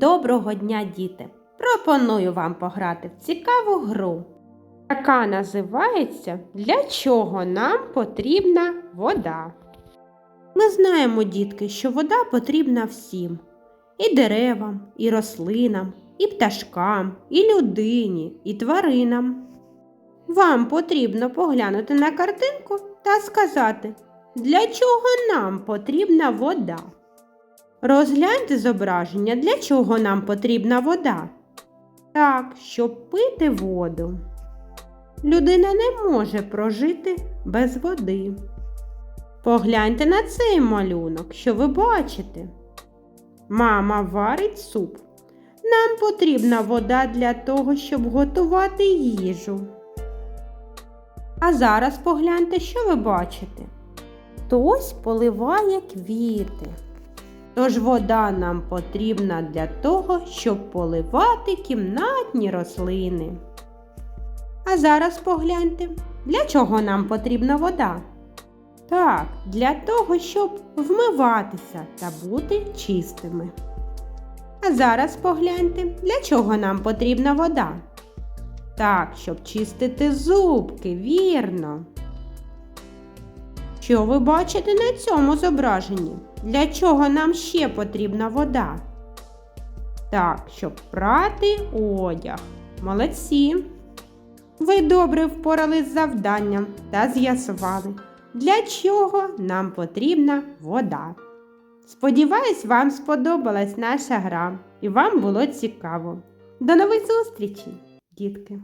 Доброго дня, діти! Пропоную вам пограти в цікаву гру, яка називається Для чого нам потрібна вода. Ми знаємо, дітки, що вода потрібна всім і деревам, і рослинам, і пташкам, і людині, і тваринам. Вам потрібно поглянути на картинку та сказати, для чого нам потрібна вода. Розгляньте зображення, для чого нам потрібна вода. Так, щоб пити воду. Людина не може прожити без води. Погляньте на цей малюнок, що ви бачите. Мама варить суп. Нам потрібна вода для того, щоб готувати їжу. А зараз погляньте, що ви бачите. Хтось поливає квіти. Тож вода нам потрібна для того, щоб поливати кімнатні рослини. А зараз погляньте, для чого нам потрібна вода? Так, для того, щоб вмиватися та бути чистими. А зараз погляньте, для чого нам потрібна вода? Так, щоб чистити зубки, вірно. Що ви бачите на цьому зображенні? Для чого нам ще потрібна вода? Так, щоб прати одяг. Молодці. Ви добре впорались з завданням та з'ясували, для чого нам потрібна вода. Сподіваюсь, вам сподобалась наша гра і вам було цікаво. До нових зустрічей, дітки!